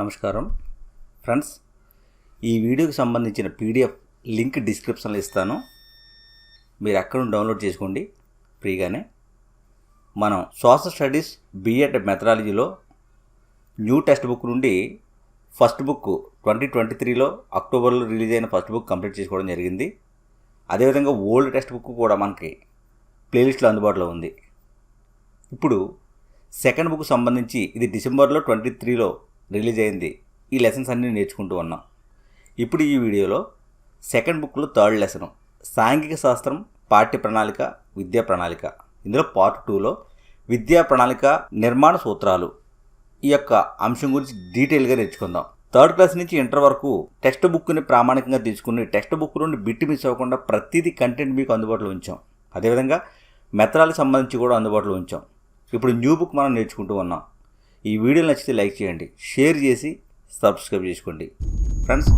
నమస్కారం. ఫ్రెండ్స్ ఈ వీడియోకి సంబంధించిన పీడిఎఫ్ లింక్ డిస్క్రిప్షన్లో ఇస్తాను. మీరు అక్కడ డౌన్లోడ్ చేసుకోండి ఫ్రీగానే. మనం సోషల్ స్టడీస్ బిఎడ్ మెథడాలజీలో న్యూ టెక్స్ట్ బుక్ నుండి ఫస్ట్ బుక్ ట్వంటీ ట్వంటీ త్రీలో అక్టోబర్లో రిలీజ్ అయిన ఫస్ట్ బుక్ కంప్లీట్ చేసుకోవడం జరిగింది. అదేవిధంగా ఓల్డ్ టెక్స్ట్ బుక్ కూడా మనకి ప్లేలిస్ట్లో అందుబాటులో ఉంది. ఇప్పుడు సెకండ్ బుక్ సంబంధించి ఇది డిసెంబర్లో ట్వంటీ త్రీలో రిలీజ్ అయింది. ఈ లెసన్స్ అన్నీ నేర్చుకుంటూ ఉన్నాం. ఇప్పుడు ఈ వీడియోలో సెకండ్ బుక్లో థర్డ్ లెసన్ సాంఘిక శాస్త్రం పాఠ్య ప్రణాళిక విద్యా ప్రణాళిక. ఇందులో పార్ట్ టూలో విద్యా ప్రణాళిక నిర్మాణ సూత్రాలు ఈ యొక్క అంశం గురించి డీటెయిల్గా నేర్చుకుందాం. థర్డ్ క్లాస్ నుంచి ఇంటర్ వరకు టెక్స్ట్ బుక్ని ప్రామాణికంగా తీసుకుని టెక్స్ట్ బుక్ నుండి బిట్ మిస్ అవ్వకుండా ప్రతిదీ కంటెంట్ మీకు అందుబాటులో ఉంచాం. అదేవిధంగా మెథడాలకు సంబంధించి కూడా అందుబాటులో ఉంచాం. ఇప్పుడు న్యూ బుక్ మనం నేర్చుకుంటూ ఉన్నాం. ఈ వీడియో నచ్చితే లైక్ చేయండి షేర్ చేసి సబ్స్క్రైబ్ చేసుకోండి. ఫ్రెండ్స్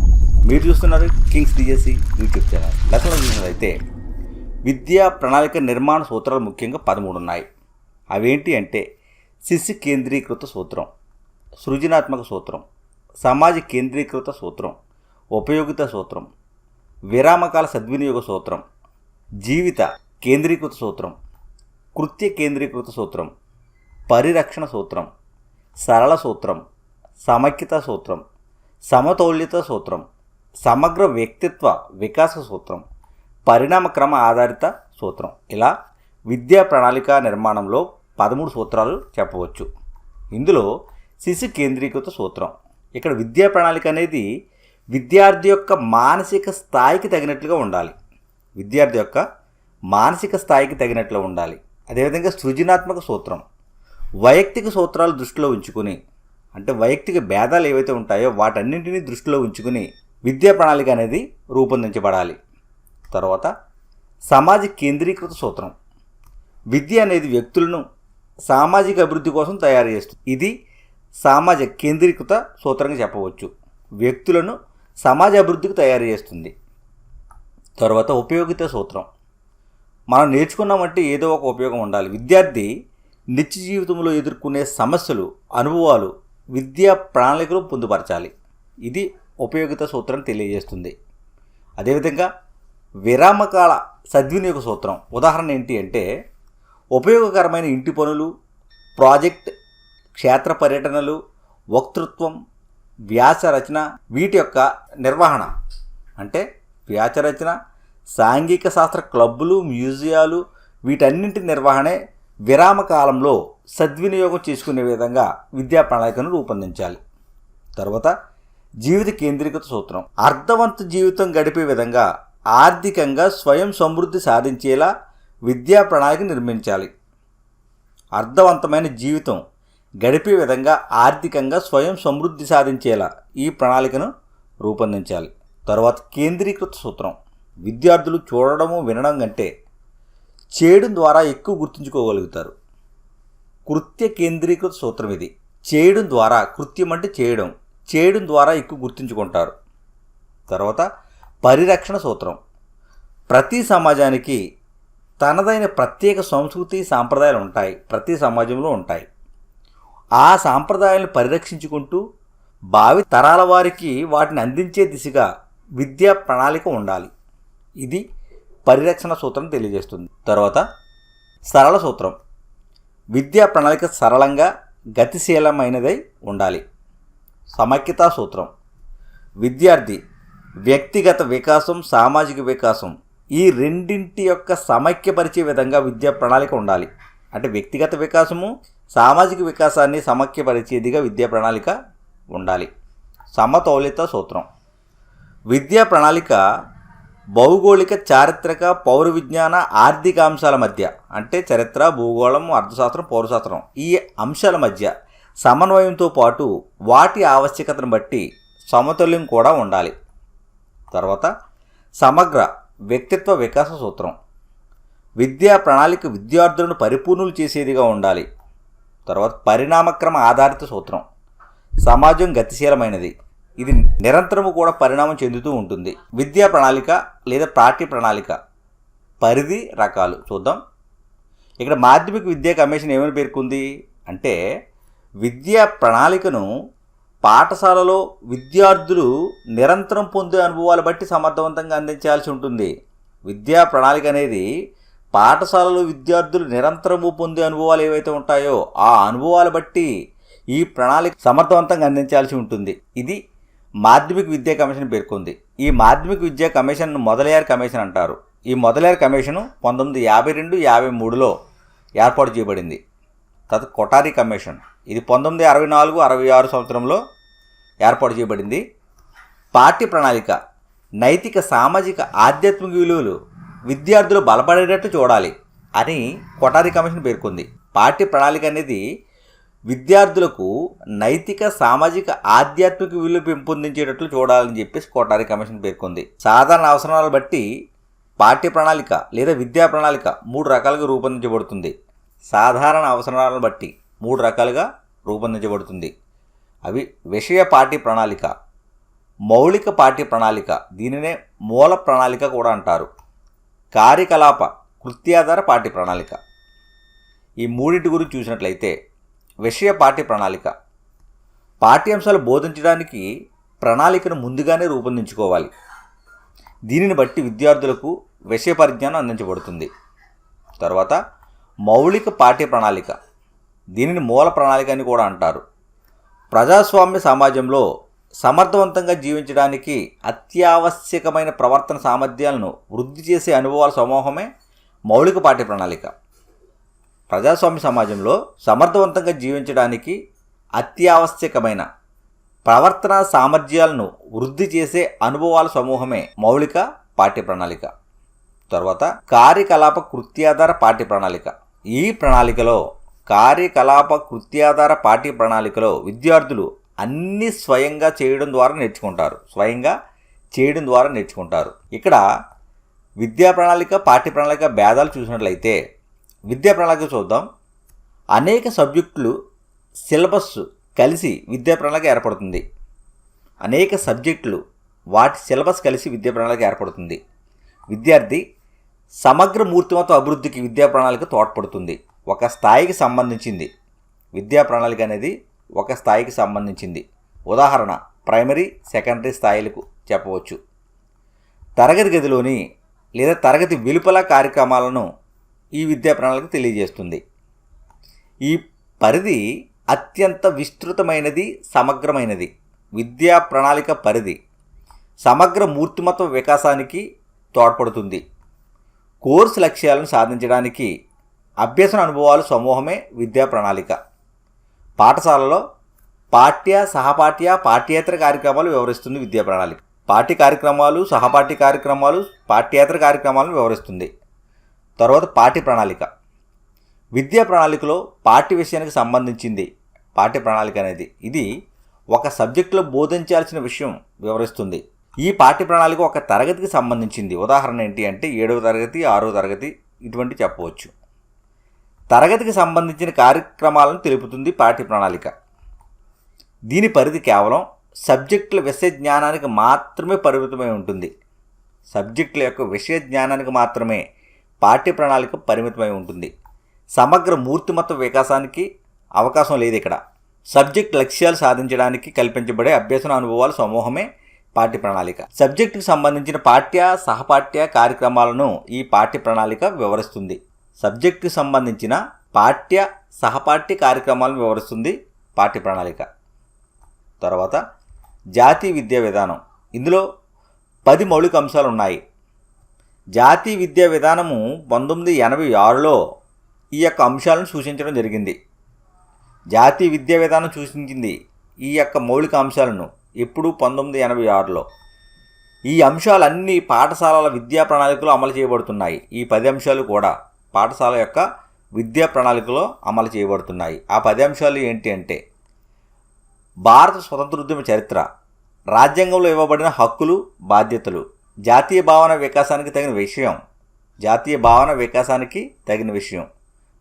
మీరు చూస్తున్నారు కింగ్స్ డిఎస్సి యూట్యూబ్ ఛానల్. లెసన్లో చూసినట్లయితే విద్యా ప్రణాళిక నిర్మాణ సూత్రాలు ముఖ్యంగా పదమూడు ఉన్నాయి. అవేంటి అంటే శిశు కేంద్రీకృత సూత్రం సృజనాత్మక సూత్రం సమాజ కేంద్రీకృత సూత్రం ఉపయోగిత సూత్రం విరామకాల సద్వినియోగ సూత్రం జీవిత కేంద్రీకృత సూత్రం కృత్య కేంద్రీకృత సూత్రం పరిరక్షణ సూత్రం సరళ సూత్రం సమైక్యత సూత్రం సమతౌల్యత సూత్రం సమగ్ర వ్యక్తిత్వ వికాస సూత్రం పరిణామ క్రమ ఆధారిత సూత్రం. ఇలా విద్యా ప్రణాళిక నిర్మాణంలో పదమూడు సూత్రాలు చెప్పవచ్చు. ఇందులో శిశు కేంద్రీకృత సూత్రం. ఇక్కడ విద్యా ప్రణాళిక అనేది విద్యార్థి యొక్క మానసిక స్థాయికి తగినట్లుగా ఉండాలి. విద్యార్థి యొక్క మానసిక స్థాయికి తగినట్లు ఉండాలి. అదేవిధంగా సృజనాత్మక సూత్రం. వైయక్తిక సూత్రాలు దృష్టిలో ఉంచుకుని అంటే వైయక్తిక భేదాలు ఏవైతే ఉంటాయో వాటన్నింటినీ దృష్టిలో ఉంచుకుని విద్యా ప్రణాళిక అనేది రూపొందించబడాలి. తర్వాత సమాజ కేంద్రీకృత సూత్రం. విద్య అనేది వ్యక్తులను సామాజిక అభివృద్ధి కోసం తయారు చేస్తుంది. ఇది సమాజ కేంద్రీకృత సూత్రంగా చెప్పవచ్చు. వ్యక్తులను సమాజ అభివృద్ధికి తయారు చేస్తుంది. తర్వాత ఉపయోగిత సూత్రం. మనం నేర్చుకున్నామంటే ఏదో ఒక ఉపయోగం ఉండాలి. విద్యార్థి నిత్య జీవితంలో ఎదుర్కొనే సమస్యలు అనుభవాలు విద్యా ప్రణాళికలు పొందుపరచాలి. ఇది ఉపయోగిత సూత్రం తెలియజేస్తుంది. అదేవిధంగా విరామకాల సద్వినియోగ సూత్రం ఉదాహరణ ఏంటి అంటే ఉపయోగకరమైన ఇంటి పనులు ప్రాజెక్ట్ క్షేత్ర పర్యటనలు వక్తృత్వం వ్యాస రచన వీటి యొక్క నిర్వహణ. అంటే వ్యాస రచన సాంఘిక శాస్త్ర క్లబ్బులు మ్యూజియాలు వీటన్నింటి నిర్వహణే విరామ కాలంలో సద్వినియోగం చేసుకునే విధంగా విద్యా ప్రణాళికను రూపొందించాలి. తర్వాత జీవిత కేంద్రీకృత సూత్రం. అర్థవంత జీవితం గడిపే విధంగా ఆర్థికంగా స్వయం సమృద్ధి సాధించేలా విద్యా ప్రణాళిక నిర్మించాలి. అర్థవంతమైన జీవితం గడిపే విధంగా ఆర్థికంగా స్వయం సమృద్ధి సాధించేలా ఈ ప్రణాళికను రూపొందించాలి. తర్వాత కేంద్రీకృత సూత్రం. విద్యార్థులు చూడడము వినడం కంటే చేయడం ద్వారా ఎక్కువ గుర్తుంచుకోగలుగుతారు. కృత్య కేంద్రీకృత సూత్రం ఇది. చేయడం ద్వారా కృత్యం అంటే చేయడం. చేయడం ద్వారా ఎక్కువ గుర్తుంచుకుంటారు. తర్వాత పరిరక్షణ సూత్రం. ప్రతి సమాజానికి తనదైన ప్రత్యేక సంస్కృతి సాంప్రదాయాలు ఉంటాయి. ప్రతి సమాజంలో ఉంటాయి. ఆ సాంప్రదాయాలను పరిరక్షించుకుంటూ భావి తరాల వారికి వాటిని అందించే దిశగా విద్యా ప్రణాళిక ఉండాలి. ఇది పరిరక్షణ సూత్రం తెలియజేస్తుంది. తర్వాత సరళ సూత్రం. విద్యా ప్రణాళిక సరళంగా గతిశీలమైనదై ఉండాలి. సమైక్యతా సూత్రం. విద్యార్థి వ్యక్తిగత వికాసం సామాజిక వికాసం ఈ రెండింటి యొక్క సమైక్యపరిచే విధంగా విద్యా ప్రణాళిక ఉండాలి. అంటే వ్యక్తిగత వికాసము సామాజిక వికాసాన్ని సమైక్యపరిచేదిగా విద్యా ప్రణాళిక ఉండాలి. సమతౌలిత సూత్రం. విద్యా ప్రణాళిక భౌగోళిక చారిత్రక పౌర విజ్ఞాన ఆర్థిక అంశాల మధ్య అంటే చరిత్ర భూగోళం అర్థశాస్త్రం పౌరశాస్త్రం ఈ అంశాల మధ్య సమన్వయంతో పాటు వాటి ఆవశ్యకతను బట్టి సమతుల్యం కూడా ఉండాలి. తర్వాత సమగ్ర వ్యక్తిత్వ వికాస సూత్రం. విద్యా ప్రణాళిక విద్యార్థులను పరిపూర్ణులు చేసేదిగా ఉండాలి. తర్వాత పరిణామక్రమ ఆధారిత సూత్రం. సమాజం గతిశీలమైనది. ఇది నిరంతరము కూడా పరిణామం చెందుతూ ఉంటుంది. విద్యా ప్రణాళిక లేదా పార్టీ ప్రణాళిక పరిధి రకాలు చూద్దాం. ఇక్కడ మాధ్యమిక విద్యా కమిషన్ ఏమని పేర్కొంది అంటే విద్యా ప్రణాళికను పాఠశాలలో విద్యార్థులు నిరంతరం పొందే అనుభవాలు బట్టి సమర్థవంతంగా అందించాల్సి ఉంటుంది. విద్యా ప్రణాళిక అనేది పాఠశాలలో విద్యార్థులు నిరంతరము పొందే అనుభవాలు ఏవైతే ఉంటాయో ఆ అనుభవాలు బట్టి ఈ ప్రణాళిక సమర్థవంతంగా అందించాల్సి ఉంటుంది. ఇది మాధ్యమిక విద్యా కమిషన్ పేర్కొంది. ఈ మాధ్యమిక విద్యా కమిషన్ను మొదలయ్యారు కమిషన్ అంటారు. ఈ మొదలయ్యారు కమిషను పంతొమ్మిది యాభై రెండు యాభై మూడులో ఏర్పాటు చేయబడింది. తర్వాత కొటారి కమిషన్. ఇది పంతొమ్మిది అరవై నాలుగు అరవై ఆరు సంవత్సరంలో ఏర్పాటు చేయబడింది. పార్టీ ప్రణాళిక నైతిక సామాజిక ఆధ్యాత్మిక విలువలు విద్యార్థులు బలపడేటట్టు చూడాలి అని కొటారి కమిషన్ పేర్కొంది. పార్టీ ప్రణాళిక అనేది విద్యార్థులకు నైతిక సామాజిక ఆధ్యాత్మిక విలువ పెంపొందించేటట్లు చూడాలని చెప్పేసి కోటారి కమిషన్ పేర్కొంది. సాధారణ అవసరాలను బట్టి పాఠ్య ప్రణాళిక లేదా విద్యా ప్రణాళిక మూడు రకాలుగా రూపొందించబడుతుంది. సాధారణ అవసరాలను బట్టి మూడు రకాలుగా రూపొందించబడుతుంది. అవి విషయ పాఠ్య ప్రణాళిక మౌలిక పాఠ్య ప్రణాళిక దీనినే మూల ప్రణాళిక కూడా అంటారు. కార్యకలాప కృత్యాధార పాఠ్య ప్రణాళిక. ఈ మూడింటి గురించి చూసినట్లయితే విషయ పాఠ్య ప్రణాళిక. పాఠ్యాంశాలు బోధించడానికి ప్రణాళికను ముందుగానే రూపొందించుకోవాలి. దీనిని బట్టి విద్యార్థులకు విషయ పరిజ్ఞానం అందించబడుతుంది. తర్వాత మౌలిక పాఠ్య ప్రణాళిక. దీనిని మూల ప్రణాళిక అని కూడా అంటారు. ప్రజాస్వామ్య సమాజంలో సమర్థవంతంగా జీవించడానికి అత్యావశ్యకమైన ప్రవర్తన సామర్థ్యాలను వృద్ధి చేసే అనుభవాల సమూహమే మౌలిక పాఠ్య ప్రణాళిక. ప్రజాస్వామ్య సమాజంలో సమర్థవంతంగా జీవించడానికి అత్యావశ్యకమైన ప్రవర్తన సామర్థ్యాలను వృద్ధి చేసే అనుభవాల సమూహమే మౌలిక పాఠ్య ప్రణాళిక తర్వాత కార్యకలాప కృత్యాధార పాఠ్య ప్రణాళిక ఈ ప్రణాళికలో కార్యకలాప కృత్యాధార పాఠ్య ప్రణాళికలో విద్యార్థులు అన్ని స్వయంగా చేయడం ద్వారా నేర్చుకుంటారు. స్వయంగా చేయడం ద్వారా నేర్చుకుంటారు. ఇక్కడ విద్యా ప్రణాళిక పాఠ్య ప్రణాళిక భేదాలు చూసినట్లయితే విద్యా ప్రణాళిక చూద్దాం. అనేక సబ్జెక్టులు సిలబస్ కలిసి విద్యా ప్రణాళిక ఏర్పడుతుంది. అనేక సబ్జెక్టులు వాటి సిలబస్ కలిసి విద్యా ప్రణాళిక ఏర్పడుతుంది. విద్యార్థి సమగ్ర మూర్తిమత్వ అభివృద్ధికి విద్యా ప్రణాళిక తోడ్పడుతుంది. ఒక స్థాయికి సంబంధించింది. విద్యా ప్రణాళిక అనేది ఒక స్థాయికి సంబంధించింది. ఉదాహరణ ప్రైమరీ సెకండరీ స్థాయిలకు చెప్పవచ్చు. తరగతి గదిలోని లేదా తరగతి వెలుపల కార్యక్రమాలను ఈ విద్యా ప్రణాళిక తెలియజేస్తుంది. ఈ పరిధి అత్యంత విస్తృతమైనది సమగ్రమైనది. విద్యా ప్రణాళిక పరిధి సమగ్ర మూర్తిమత్వ వికాసానికి తోడ్పడుతుంది. కోర్సు లక్ష్యాలను సాధించడానికి అభ్యసన అనుభవాలు సమూహమే విద్యా ప్రణాళిక. పాఠశాలలో పాఠ్య సహపాఠ్య పాఠ్యేతర కార్యక్రమాలు వివరిస్తుంది విద్యా ప్రణాళిక. పాఠ్య కార్యక్రమాలు సహపాఠ్య కార్యక్రమాలు పాఠ్యేతర కార్యక్రమాలను వివరిస్తుంది. తర్వాత పాఠ్య ప్రణాళిక. విద్యా ప్రణాళికలో పాఠ్య విషయానికి సంబంధించింది పాఠ్య ప్రణాళిక అనేది. ఇది ఒక సబ్జెక్టులో బోధించాల్సిన విషయం వివరిస్తుంది. ఈ పాఠ్య ప్రణాళిక ఒక తరగతికి సంబంధించింది. ఉదాహరణ ఏంటి అంటే ఏడవ తరగతి ఆరవ తరగతి ఇటువంటి చెప్పవచ్చు. తరగతికి సంబంధించిన కార్యక్రమాలను తెలుపుతుంది పాఠ్య ప్రణాళిక. దీని పరిధి కేవలం సబ్జెక్టుల విషయ జ్ఞానానికి మాత్రమే పరిమితమై ఉంటుంది. సబ్జెక్టుల యొక్క విషయ జ్ఞానానికి మాత్రమే పాఠ్య ప్రణాళిక పరిమితమై ఉంటుంది. సమగ్ర మూర్తిమత్వ వికాసానికి అవకాశం లేదు ఇక్కడ. సబ్జెక్ట్ లక్ష్యాలు సాధించడానికి కల్పించబడే అభ్యసన అనుభవాల సమూహమే పాఠ్య ప్రణాళిక. సబ్జెక్టుకు సంబంధించిన పాఠ్య సహపాఠ్య కార్యక్రమాలను ఈ పాఠ్య ప్రణాళిక వివరిస్తుంది. సబ్జెక్టుకు సంబంధించిన పాఠ్య సహపాఠ్య కార్యక్రమాలను వివరిస్తుంది పాఠ్య ప్రణాళిక. తర్వాత జాతీయ విద్యా విధానం. ఇందులో పది మౌలిక అంశాలు ఉన్నాయి. జాతీయ విద్యా విధానము పంతొమ్మిది ఎనభై ఆరులో ఈ యొక్క అంశాలను సూచించడం జరిగింది. జాతీయ విద్యా విధానం సూచించింది ఈ యొక్క మౌలిక అంశాలను ఎప్పుడు పంతొమ్మిది ఎనభై ఆరులో. ఈ అంశాలన్నీ పాఠశాలల విద్యా ప్రణాళికలో అమలు చేయబడుతున్నాయి. ఈ పది అంశాలు కూడా పాఠశాల యొక్క విద్యా ప్రణాళికలో అమలు చేయబడుతున్నాయి. ఆ పది అంశాలు ఏంటి అంటే భారత స్వతంత్రోద్యమ చరిత్ర రాజ్యాంగంలో ఇవ్వబడిన హక్కులు బాధ్యతలు జాతీయ భావన వికాసానికి తగిన విషయం. జాతీయ భావన వికాసానికి తగిన విషయం.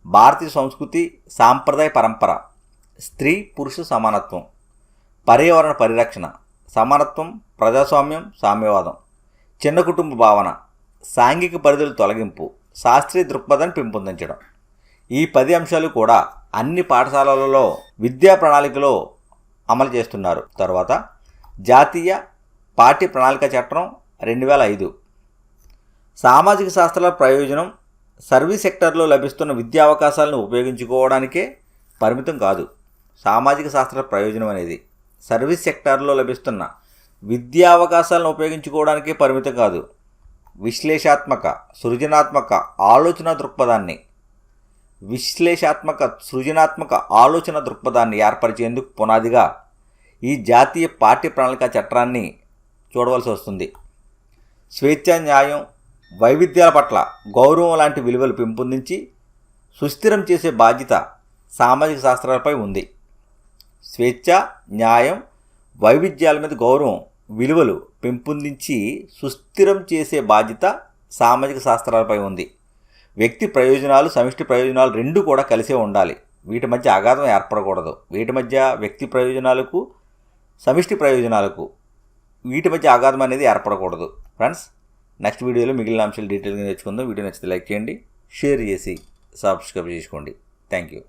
భారతీయ సంస్కృతి సాంప్రదాయ పరంపర. స్త్రీ పురుష సమానత్వం. పర్యావరణ పరిరక్షణ. సమానత్వం ప్రజాస్వామ్యం సామ్యవాదం. చిన్న కుటుంబ భావన. సాంఘిక పరిధుల తొలగింపు. శాస్త్రీయ దృక్పథాన్ని పెంపొందించడం. ఈ పది అంశాలు కూడా అన్ని పాఠశాలలలో విద్యా ప్రణాళికలో అమలు చేస్తున్నారు. తర్వాత జాతీయ పార్టీ ప్రణాళిక చట్టం రెండు వేల ఐదు. సామాజిక శాస్త్రాల ప్రయోజనం సర్వీస్ సెక్టర్లో లభిస్తున్న విద్యా అవకాశాలను ఉపయోగించుకోవడానికే పరిమితం కాదు. సామాజిక శాస్త్ర ప్రయోజనం అనేది సర్వీస్ సెక్టార్లో లభిస్తున్న విద్యా అవకాశాలను ఉపయోగించుకోవడానికే పరిమితం కాదు. విశ్లేషాత్మక సృజనాత్మక ఆలోచన దృక్పథాన్ని విశ్లేషాత్మక సృజనాత్మక ఆలోచన దృక్పథాన్ని ఏర్పరిచేందుకు పునాదిగా ఈ జాతీయ పాఠ్య ప్రణాళిక చట్టాన్ని చూడవలసి వస్తుంది. స్వేచ్ఛా న్యాయం వైవిధ్యాల పట్ల గౌరవం లాంటి విలువలు పెంపొందించి సుస్థిరం చేసే బాధ్యత సామాజిక శాస్త్రాలపై ఉంది. స్వేచ్ఛ న్యాయం వైవిధ్యాల మీద గౌరవం విలువలు పెంపొందించి సుస్థిరం చేసే బాధ్యత సామాజిక శాస్త్రాలపై ఉంది. వ్యక్తి ప్రయోజనాలు సమిష్టి ప్రయోజనాలు రెండు కూడా కలిసే ఉండాలి. వీటి మధ్య అగాధం ఏర్పడకూడదు. వీటి మధ్య వ్యక్తి ప్రయోజనాలకు సమిష్టి ప్రయోజనాలకు వీటి మధ్య ఆఘాతం అనేది ఏర్పడకూడదు. ఫ్రెండ్స్ నెక్స్ట్ వీడియోలో మిగిలిన అంశాలు డీటెయిల్గా నేర్చుకుందాం. వీడియో నచ్చితే లైక్ చేయండి షేర్ చేసి సబ్స్క్రైబ్ చేసుకోండి. Thank you.